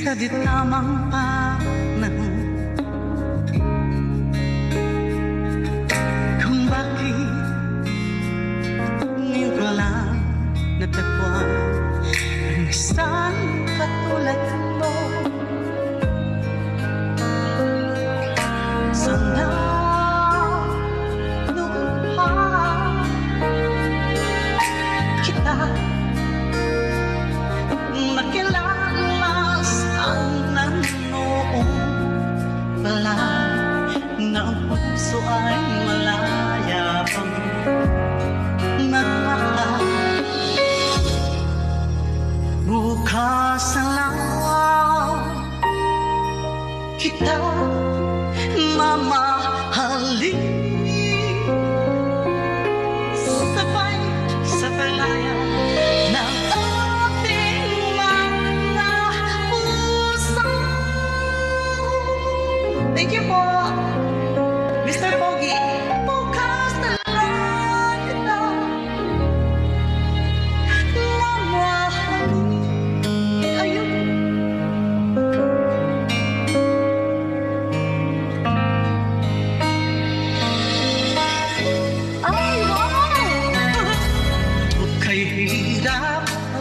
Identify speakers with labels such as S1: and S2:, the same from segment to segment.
S1: di tamang panahon Kung bakit ngayon ko lang natagpuan Ang isang katulad mo Sana noon pa kita bukas na lang kita mamahalin sabay sa palaya ng ating mga puso. Thank you po, Mr. Pogi.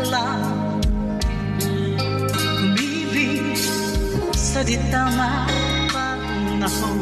S1: Lang Umibig sa di tama panahon